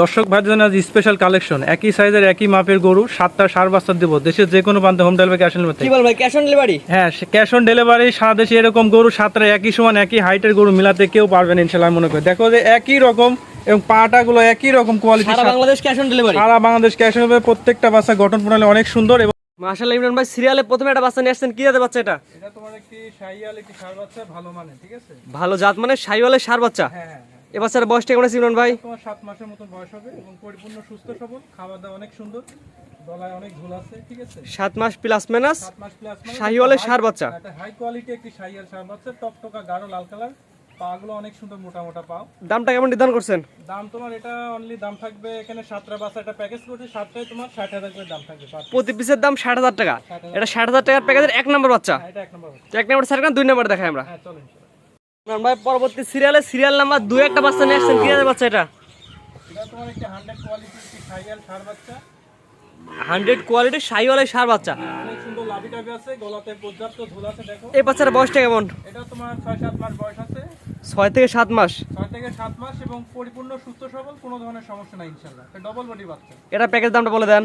দর্শক ভাই জন্য আজ স্পেশাল কালেকশন একই সাইজের একই মাপের গরু সাতটা সার বাস্তার দেবো। দেশের যে কোনো প্রান্তে হোম ডেলিভারি ক্যাশ অন কি বল ভাই ক্যাশ অন ডেলিভারি হ্যাঁ ক্যাশ অন ডেলিভারি সারা দেশে এরকম গরু সাতটা একই সমান একই হাইটের গরু মিলাতে কেউ পারবেন ইনশাল্লাহ মনে করি। দেখো যে একই রকম এবং পাটাগুলো একই রকম কোয়ালিটি সারা বাংলাদেশ ক্যাশ অন ডেলিভারি সারা বাংলাদেশ ক্যাশ অন প্রত্যেকটা বাসা গঠন প্রণালী অনেক সুন্দর মাশাআল্লাহ ইমরান ভাই সিরিয়ালে প্রথমে একটা বাচ্চা নিয়ে আসছেন। কি জাতের বাচ্চা এটা? এটা তোমার একটি শাইয়াল একটি সার বাচ্চা ভালো মানে ঠিক আছে? ভালো জাত মানে সাইওয়ালের সার বাচ্চা? হ্যাঁ হ্যাঁ হ্যাঁ। এ বাচ্চার বয়সটা কেমন আছে ইমরান ভাই? তোমার সাত মাসের মতন বয়স হবে এবং পরিপূর্ণ সুস্থ সবল খাওয়া দাওয়া অনেক সুন্দর গলায় অনেক ঝোল আছে ঠিক আছে? সাত মাস প্লাস মাইনাস সাত মাস প্লাস মানে শাহিওয়ালের ষাঁড় বাচ্চা। এটা হাই কোয়ালিটি একটি শাহিয়াল সার বাচ্চা টকটকা গাঢ় লাল কালার পাগুলো অনেক সুন্দর মোটা মোটা পাও। দামটা কেমন নির্ধারণ করছেন? দাম তোমার এটা অনলি দাম থাকবে এখানে সাতটা বাচ্চা একটা প্যাকেজ করছে সাতটায় তোমার ষাট হাজার করে দাম থাকবে প্রতি পিসের দাম ষাট হাজার টাকা। এটা ষাট হাজার টাকার প্যাকেজের এক নম্বর বাচ্চা। হ্যাঁ, এটা এক নম্বর এক নম্বর দুই নম্বর দেখাই আমরা। হ্যাঁ চলেন ভাই পরবর্তী সিরিয়ালে সিরিয়াল নাম্বার দুই একটা বাচ্চা নিয়ে আসছেন। কি বাচ্চা এটা? এটা তোমার একটি হান্ড্রেড কোয়ালিটি একটি সার বাচ্চা। হান্ড্রেড কোয়ালিটির সাইওয়ালের সার বাচ্চা। অনেক সুন্দর লাভি টাভি আছে গলাতে পর্যাপ্ত ঝোল আছে দেখো। এই বাচ্চার বয়সটা কেমন? এটা তোমার ছয় সাত মাস বয়স আছে। ছয় থেকে সাত মাস। ছয় থেকে সাত মাস এবং পরিপূর্ণ সুস্থ সবল কোনো ধরনের সমস্যা নাই ইনশাল্লাহ। ডবল বডি বাচ্চা। এটা প্যাকেজ দামটা বলে দেন।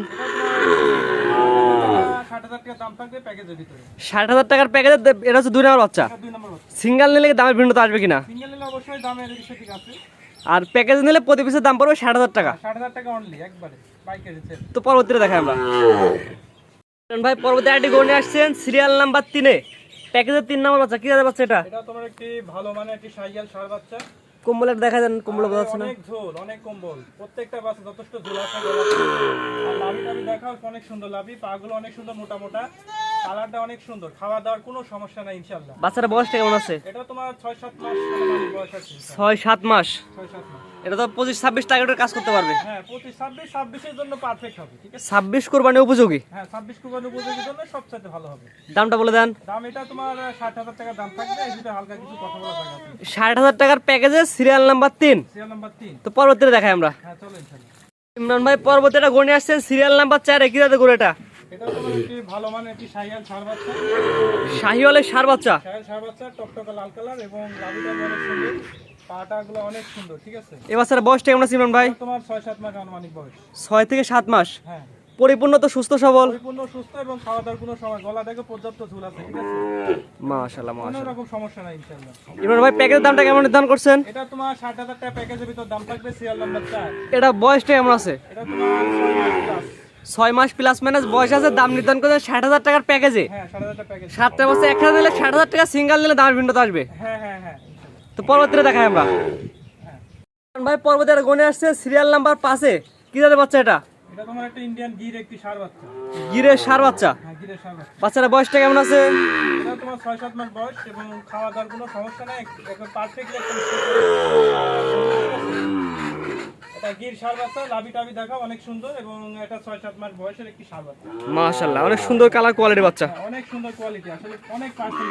ষাট হাজার টাকার এটা হচ্ছে দুই নম্বর বাচ্চা। সিঙ্গেল নিলে দামের ভিন্নতা আসবে কিনা? সিঙ্গেল নিলে অবশ্যই দামের সেটিক আছে। আর প্যাকেজ নিলে প্রতি পিসের দাম পড়বে ষাট হাজার টাকা। ষাট হাজার টাকা অনলি একবারে বাইকের তো পরবর্তীতে দেখাই আমরা। ভাই পরবর্তী গড়ে আসছেন সিরিয়াল নাম্বার তিনে। প্যাকেজের তিন নাম্বার বাচ্চা কি দাদা বাচ্চা এটা? এটা তোমার একটি ভালো মানে একটি সাইকেল সার বাচ্চা। কম্বলের দেখা যান কম্বল বোঝা যাচ্ছে না। অনেক ঝোল অনেক কম্বল। প্রত্যেকটা বাচ্চা যথেষ্ট ঝোল আছে আর লাভি টাভি দেখাও অনেক সুন্দর লাভি পাগুলো অনেক সুন্দর মোটা মোটা। কালারটা অনেক সুন্দর। খাওয়া দাওয়ার কোনো সমস্যা নাই ইনশাল্লাহ বাচ্চাটা বয়সটা কেমন আছে? এটা তোমার ছয় সাত মাস বয়স আছে ছয় সাত মাস? ছয় সাত মাস। এটা তো পঁচিশ ছাব্বিশ টার্গেটের কাজ করতে পারবে। হ্যাঁ পঁচিশ ছাব্বিশ ছাব্বিশের জন্য পারফেক্ট হবে ঠিক আছে? ছাব্বিশ কোরবানি উপযোগী? হ্যাঁ ছাব্বিশ কুরবানি উপযোগীর জন্য সবচেয়ে ভালো হবে। দামটা বলে দেন। দাম এটা তোমার ষাট হাজার টাকা দাম থাকবে এই হালকা কিছু কথা বলা ষাট হাজার টাকার প্যাকেজে সিরিয়াল নাম্বার তিন। সিরিয়াল নাম্বার তিন। তো পরবর্তীতে দেখাই আমরা। হ্যাঁ চলো ইনশাল্লাহ ইমরান ভাই পরবর্তীটা গড়ে আসছেন সিরিয়াল নাম্বার চারে কি জাতের গরু এটা তোমার একটি ভালো সার বাচ্চা? শাহিওয়ালের সার বাচ্চা? সাইয়াল সার বাচ্চা টকটকা লাল কালার এবং লাভিটা অনেক সুন্দর অনেক সুন্দর ঠিক আছে? বয়সটা কেমন আছে ভাই? তোমার ছয় সাত মাস আনুমানিক বয়স। ছয় থেকে সাত মাস? হ্যাঁ। পরিপূর্ণ তো সুস্থ সবল? পরিপূর্ণ সুস্থ এবং খাওয়া দাওয়ার কোনো সময় গলা দেখে পর্যাপ্ত ঝুল আছে ঠিক আছে? মাশাল্লাহ কোনো রকম সমস্যা নাই ইনশাল্লাহ ইমরান ভাই প্যাকেজের দামটা কেমন নির্ধারণ করছেন? এটা তোমার ষাট হাজার টাকা প্যাকেজের ভিতর দাম থাকবে সিরিয়াল নাম্বার চার। এটা বয়সটা কেমন আছে? এটা তোমার ছয় মাস প্লাস মাইনাস বয়স আছে দাম নির্ধারণ করে ষাট হাজার টাকার প্যাকেজে সাতটা বছর এক হাজার নিলে ষাট হাজার টাকা সিঙ্গেল নিলে দামের ভিন্নতা আসবে। হ্যাঁ হ্যাঁ হ্যাঁ। তো পরবর্তীতে দেখাই আমরা। ভাই পরবর্তীতে গনে আসছে সিরিয়াল নাম্বার পাঁচে কি জাতের বাচ্চা এটা? গির সার বাচ্চা। সার বাচ্চারা বয়সটা কেমন আছে? গির সার বাচ্চা লাভি টাভি দেখা অনেক সুন্দর এবং এটা ছয় সাত মাস বয়সের একটি সার বাচ্চা। মাশাল্লাহ অনেক সুন্দর কালার কোয়ালিটি বাচ্চা। হ্যাঁ, অনেক সুন্দর কোয়ালিটি আসলে অনেক পার্সেন্ট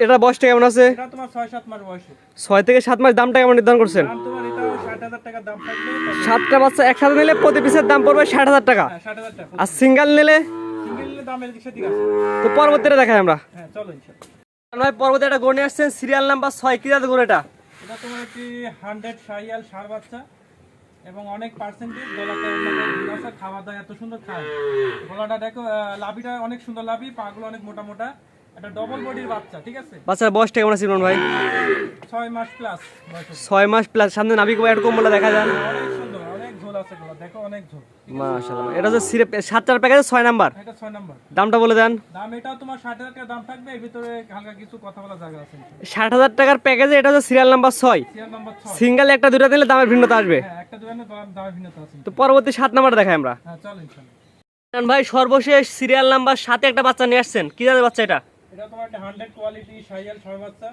এটা বয়সটা কেমন আছে? এটা তোমার ছয় সাত মাস বয়সে। ছয় থেকে সাত মাস দামটা কেমন নির্ধারণ করছেন? দাম তোমার এটা ষাট হাজার টাকা দাম থাকবে। সাতটা বাচ্চা একসাথে নিলে প্রতি পিসের দাম পড়বে ষাট হাজার টাকা। হ্যাঁ টাকা। আর সিঙ্গেল নিলে? সিঙ্গেল নিলে সেদিক আছে। তো পরবর্তীতে দেখাই আমরা। হ্যাঁ চলো একটা গনে আসছেন সিরিয়াল নাম্বার ছয় কি জাতের এটা এটা তোমার একটি হান্ড্রেড সাইয়াল সার বাচ্চা এবং অনেক পার্সেন্টেজ গলাতে আছে, খাওয়া দাওয়া এত সুন্দর খায়। গলাটা দেখো লাভিটা অনেক সুন্দর লাভি পাগুলো অনেক মোটা মোটা। একটা ডবল বডির বাচ্চা ঠিক আছে? বাচ্চার বয়সটা কেমন আছে ইমরান ভাই? ছয় মাস প্লাস ছয় মাস প্লাস সামনে নাভি বা এরকম বলে দেখা যায়। দেখো অনেক ঝোল। এটা সাতটার প্যাকেজে ছয় নাম্বার। এটা নম্বর। দামটা বলে দেন। দাম এটাও তোমার ষাট হাজার টাকা দাম থাকবে এর ভিতরে হালকা কিছু কথা বলা জায়গা আছে ষাট হাজার টাকার প্যাকেজে এটা হচ্ছে সিরিয়াল নাম্বার ছয়। সিরিয়াল নাম্বার ছয়। সিঙ্গেল একটা দুটা দিলে দামের ভিন্নতা আসবে। হ্যাঁ একটা দোকানে দামের ভিন্নতা আছে। তো পরবর্তী সাত নাম্বার দেখাই আমরা। হ্যাঁ চল ভাই সর্বশেষ সিরিয়াল নাম্বার সাথে একটা বাচ্চা নিয়ে আসছেন। কি জাতের বাচ্চা এটা? এটা তোমার একটা হান্ড্রেড কোয়ালিটি শাহিয়াল ছয় বাচ্চা।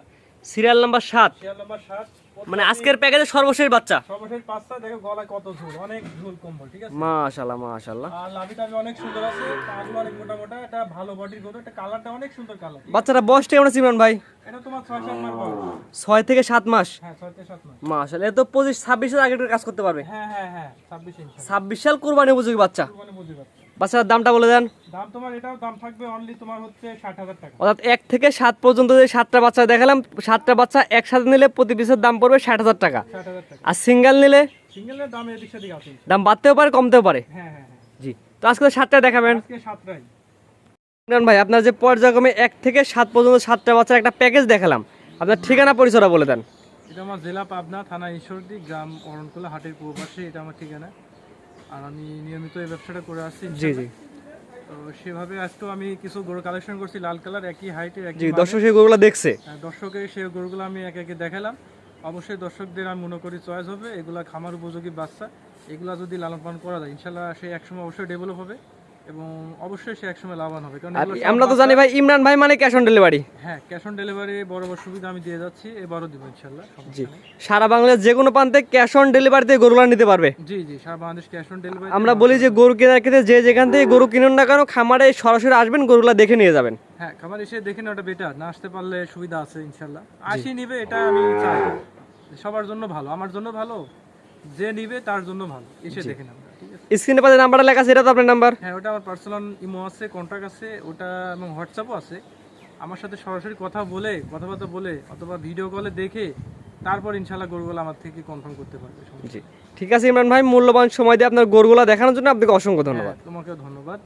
সিরিয়াল নাম্বার সাত। সিরিয়াল নাম্বার সাত। মানে আজকের প্যাকেজে সর্বশেষ বাচ্চা? সর্বশেষ দেখো গলায় কত ঝুল অনেক ঝুল কম্বল ঠিক আছে? মাশাল্লাহ মাশাল্লাহ আর লাভি টাভি অনেক সুন্দর আছে পাগুলো অনেক মোটা মোটা এটা ভালো বডির গরু এটা কালারটা অনেক সুন্দর কালার বাচ্চাটা বয়সটা কেমন আছে ইমরান ভাই? এটা তোমার ছয় সাত মাস বয়স। ছয় থেকে সাত মাস? হ্যাঁ ছয় থেকে সাত মাস। মাশাল্লাহ এ তো পঁচিশ ছাব্বিশের আগে কাজ করতে পারবে। হ্যাঁ হ্যাঁ হ্যাঁ ছাব্বিশ ইঞ্চি ছাব্বিশ সাল কোরবানি উপযোগী বাচ্চা। মানে বুঝতে পারছি বাচ্চার দামটা বলে দেন। দাম তোমার এটাও দাম থাকবে অনলি তোমার হচ্ছে ষাট হাজার টাকা। অর্থাৎ এক থেকে সাত পর্যন্ত যে সাতটা বাচ্চা দেখালাম সাতটা বাচ্চা একসাথে নিলে প্রতি পিসের দাম পড়বে ষাট হাজার টাকা। ষাট হাজার টাকা। আর সিঙ্গেল নিলে? সিঙ্গেলের দাম এদিক সেদিক আছে। দাম বাড়তেও পারে কমতেও পারে। হ্যাঁ হ্যাঁ হ্যাঁ। জি তো আজকে সাতটা দেখাবেন। আজকে সাতটাই ইমরান ভাই আপনার যে পর্যায়ক্রমে এক থেকে সাত পর্যন্ত সাতটা বাচ্চার একটা প্যাকেজ দেখালাম। আপনার ঠিকানা পরিচয়টা বলে দেন। এটা আমার জেলা পাবনা থানা ঈশ্বরদী গ্রাম অরণকুলা হাটের পূর্ব পাশে এটা আমার ঠিকানা। আর আমি নিয়মিত এই ব্যবসাটা করে আসছি জি জি। তো সেভাবে আজকেও আমি কিছু গরু কালেকশন করছি লাল কালার একই হাইটের একই জি দর্শক সেই গরুগুলো দেখছে। দর্শকে দর্শকের সেই গরুগুলো আমি একে একে দেখালাম। অবশ্যই দর্শকদের আমি মনে করি চয়েস হবে। এগুলা খামার উপযোগী বাচ্চা। এগুলা যদি লালন পালন করা যায় ইনশাল্লাহ সে একসময় অবশ্যই ডেভেলপ হবে। এবং অবশ্যই সে একসময় লাভবান হবে কারণ আমরা তো জানি ভাই ইমরান ভাই মানে ক্যাশ অন ডেলিভারি হ্যাঁ ক্যাশ অন ডেলিভারি বড় বড় সুবিধা আমি দিয়ে যাচ্ছি এবারও দিব ইনশাল্লাহ জি। সারা বাংলার যে কোনো প্রান্তে ক্যাশ অন ডেলিভারিতে গরুগুলো নিতে পারবে। জি জি সারা বাংলাদেশ ক্যাশ অন ডেলিভারি আমরা বলি যে গরু কেনার ক্ষেত্রে যে যেখান থেকে গরু কিনুন না কেন খামারে সরাসরি আসবেন গরুগুলো দেখে নিয়ে যাবেন। হ্যাঁ খাবার এসে দেখে নেওয়াটা বেটার না আসতে পারলে সুবিধা আছে ইনশাল্লাহ। আসি নিবে এটা আমি চাই। সবার জন্য ভালো আমার জন্য ভালো যে নিবে তার জন্য ভালো এসে দেখে নেবে। স্ক্রিনে পাশে নাম্বারটা লেখা আছে এটা তো আপনার নাম্বার? হ্যাঁ ওটা আমার পার্সোনাল ইমো আছে কন্ট্যাক্ট আছে ওটা এবং হোয়াটসঅ্যাপও আছে। আমার সাথে সরাসরি কথা বলে কথাবার্তা বলে অথবা ভিডিও কলে দেখে তারপর ইনশাল্লাহ গরুগুলো আমার থেকে কনফার্ম করতে পারবে জি। ঠিক আছে ইমরান ভাই মূল্যবান সময় দিয়ে আপনার গরুগুলো দেখানোর জন্য আপনাকে অসংখ্য ধন্যবাদ। হ্যাঁ, তোমাকেও ধন্যবাদ।